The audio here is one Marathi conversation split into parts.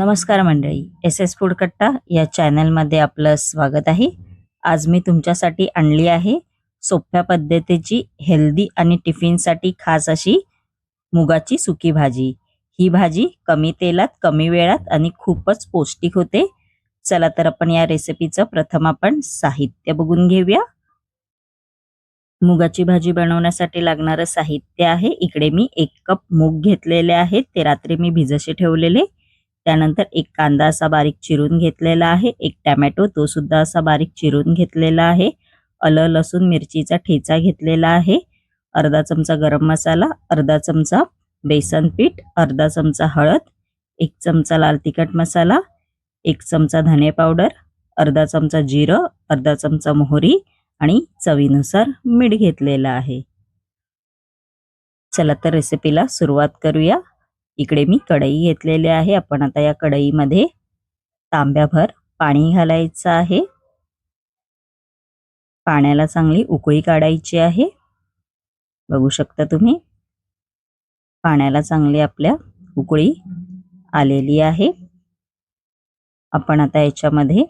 नमस्कार मंडळी. एस एस फूड कट्टा या चॅनलमध्ये आपलं स्वागत आहे. आज मी तुमच्यासाठी आणली आहे सोप्या पद्धतीची हेल्दी आणि टिफिनसाठी खास अशी मुगाची सुकी भाजी. ही भाजी कमी तेलात कमी वेळात आणि खूपच पौष्टिक होते. चला तर आपण या रेसिपीचं प्रथम आपण साहित्य बघून घेऊया. मुगाची भाजी बनवण्यासाठी लागणारं साहित्य आहे. इकडे मी एक कप मूग घेतलेले आहेत. ते रात्री मी भिजसे ठेवलेले. त्यानंतर एक कांदा असा बारीक चिरून घेतलेला आहे एक टॅमॅटो तो सुद्धा असा बारीक चिरून घेतलेला आहे अलं लसूण मिरचीचा ठेचा घेतलेला आहे अर्धा चमचा गरम मसाला अर्धा चमचा बेसन पीठ अर्धा चमचा हळद एक चमचा लाल तिखट मसाला एक चमचा धने पावडर अर्धा चमचा जिरं अर्धा चमचा मोहरी आणि चवीनुसार मीठ घेतलेलं आहे. चला तर रेसिपीला सुरुवात करूया. इकडे मी कढई घेतलेली आहे. आपण आता या कढईमध्ये तांब्याभर पाणी घालायचं आहे. पाण्याला चांगली उकळी काढायची आहे. बघू शकता तुम्ही पाण्याला चांगली आपल्या उकळी आलेली आहे. आपण आता याच्यामध्ये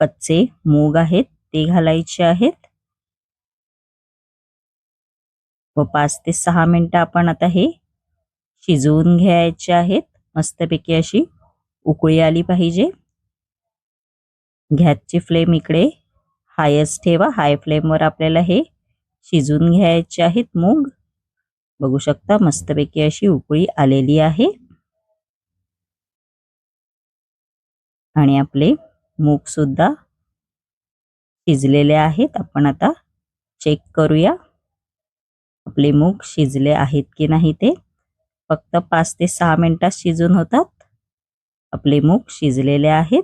कच्चे मूग आहेत ते घालायचे आहेत. व पाच ते सहा मिनटं आपण आता हे शिजवून घ्यायचे आहेत. मस्तपैकी अशी उकळी आली पाहिजे. गॅसची फ्लेम इकडे. हायस्ट ठेवा. हाय फ्लेमवर आपल्याला हे शिजवून घ्यायचे आहेत मूग. बघू शकता मस्तपैकी अशी उकळी आलेली आहे. आणि आपले मूग सुद्धा शिजलेले आहेत. आपण आता चेक करूया. आपले मूग शिजले आहेत की नाही ते. फक्त पाच ते सहा मिनिटात शिजून होतात. आपले मूग शिजलेले आहेत.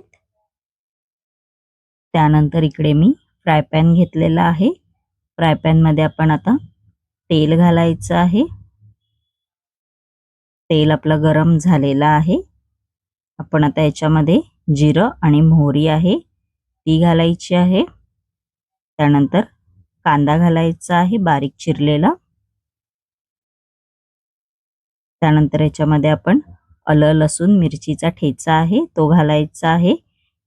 त्यानंतर इकडे मी फ्राय पॅन घेतलेला आहे. फ्राय पॅनमध्ये आपण आता तेल घालायचं आहे. तेल आपलं गरम झालेलं आहे. आपण आता याच्यामध्ये जिरं आणि मोहरी आहे ती घालायची आहे. त्यानंतर कांदा घालायचा आहे बारीक चिरलेला. त्यानंतर याच्यामध्ये आपण अल लसूण मिरचीचा ठेचा आहे तो घालायचा आहे.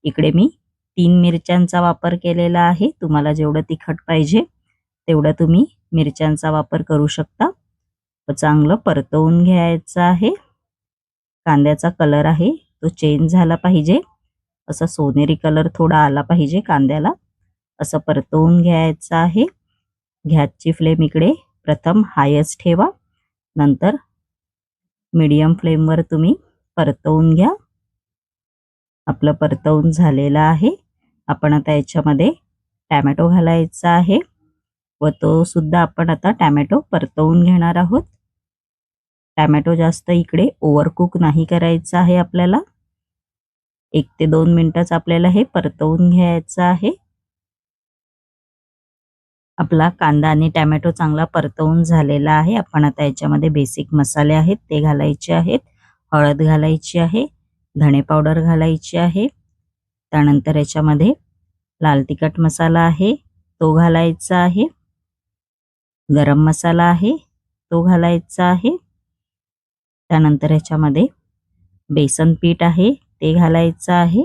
इकडे मी तीन मिरच्यांचा वापर केलेला आहे. तुम्हाला जेवढं तिखट पाहिजे तेवढं तुम्ही मिरच्यांचा वापर करू शकता. चांगलं परतवून घ्यायचं आहे. कांद्याचा कलर आहे तो चेंज झाला पाहिजे. असा सोनेरी कलर थोडा आला पाहिजे कांद्याला. असं परतवून घ्यायचं आहे. गॅसची फ्लेम इकडे. प्रथम हायच ठेवा. नंतर मीडियम फ्लेमवर तुम्ही परतवून घ्या. आपलं परतवून झालेलं आहे. आपण आता याच्यामध्ये टॅमॅटो घालायचा आहे. व तो सुद्धा आपण आता टॅमॅटो परतवून घेणार आहोत. टॅमॅटो जास्त इकडे ओव्हरकुक नाही करायचं आहे आपल्याला. एक ते दोन मिनटंच आपल्याला हे परतवून घ्यायचं आहे. आपला कांदा आणि टॅमॅटो चांगला परतवून झालेला आहे. आपण आता याच्यामध्ये बेसिक मसाले आहेत ते घालायचे आहेत हळद घालायची आहे धणे पावडर घालायची आहे. त्यानंतर याच्यामध्ये लाल तिखट मसाला आहे तो घालायचा आहे. गरम मसाला आहे तो घालायचा आहे. त्यानंतर ह्याच्यामध्ये बेसन पीठ आहे ते घालायचं आहे.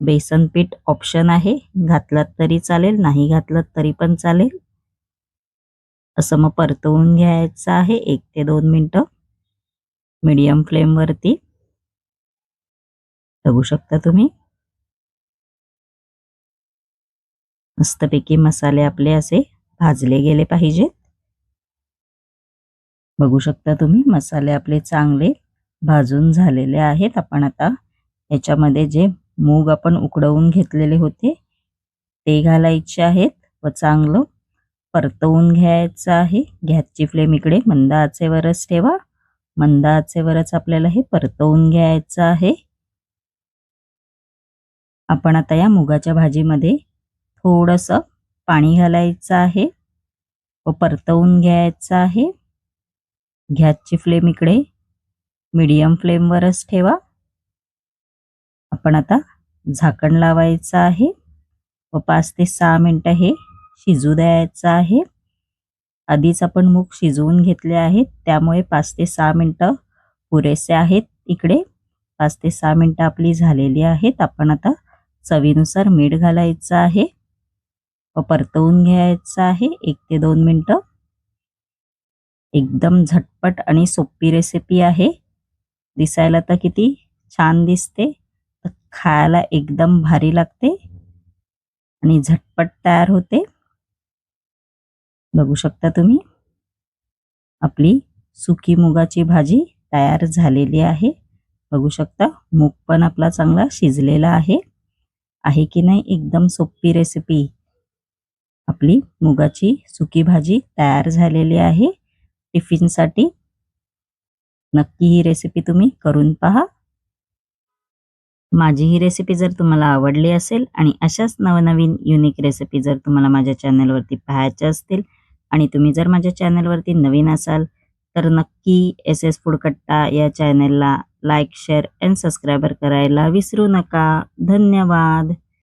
बेसन पीठ ऑप्शन आहे. घातलं तरी चालेल नाही घातलं तरी पण चालेल. असं मग परतवून घ्यायचं आहे एक ते दोन मिनटं. मीडियम फ्लेमवरती बघू शकता तुम्ही. मस्तपैकी मसाले आपले असे भाजले गेले पाहिजेत. बघू शकता तुम्ही मसाले आपले चांगले भाजून झालेले आहेत. आपण आता याच्यामध्ये जे मूग आपण उकडवून घेतलेले होते. ते घालायचे आहेत व चांगलं परतवून घ्यायचं आहे. गॅसची फ्लेम इकडे मंद आचेवरच ठेवा. मंद आचेवरच आपल्याला हे परतवून घ्यायचं आहे. आपण आता या मुगाच्या भाजीमध्ये थोडंसं पाणी घालायचं आहे व परतवून घ्यायचं आहे. गॅसची फ्लेम इकडे मीडियम फ्लेमवरच ठेवा. आपण आता झाकण लावायचं आहे. व पाच ते सहा मिनटं हे शिजू द्यायचं आहे. आधीच आपण मूग शिजवून घेतले आहेत. त्यामुळे पाच ते सहा मिनटं पुरेसे आहेत इकडे. पाच ते सहा मिनटं आपली झालेली आहेत. आपण आता चवीनुसार मीठ घालायचं आहे. व परतवून घ्यायचं आहे. एक ते दोन मिनटं. एकदम झटपट आणि सोपी रेसिपी आहे. दिसायला तर किती छान दिसते. खायला एकदम भारी लागते. आणि झटपट तयार होते. बघू शकता तुम्ही. आपली सुकी मुगाची भाजी तयार झालेली आहे. बघू शकता मूग पण आपला चांगला शिजलेला आहे. आहे की नाही एकदम सोपी रेसिपी आपली मुगाची सुकी भाजी तयार झालेली आहे. टिफिनसाठी नक्की ही रेसिपी तुम्ही करून पहा. माझी ही रेसिपी जर तुम्हाला आवडली असेल आणि अशाच नवनवीन युनिक रेसिपी जर तुम्हाला माझ्या चॅनलवरती पाहायच्या असतील आणि तुम्ही जर माझ्या चॅनलवरती नवीन असाल तर नक्की एस एस फुडकट्टा या चॅनलला लाईक शेअर अँड सबस्क्रायबर करायला विसरू नका. धन्यवाद.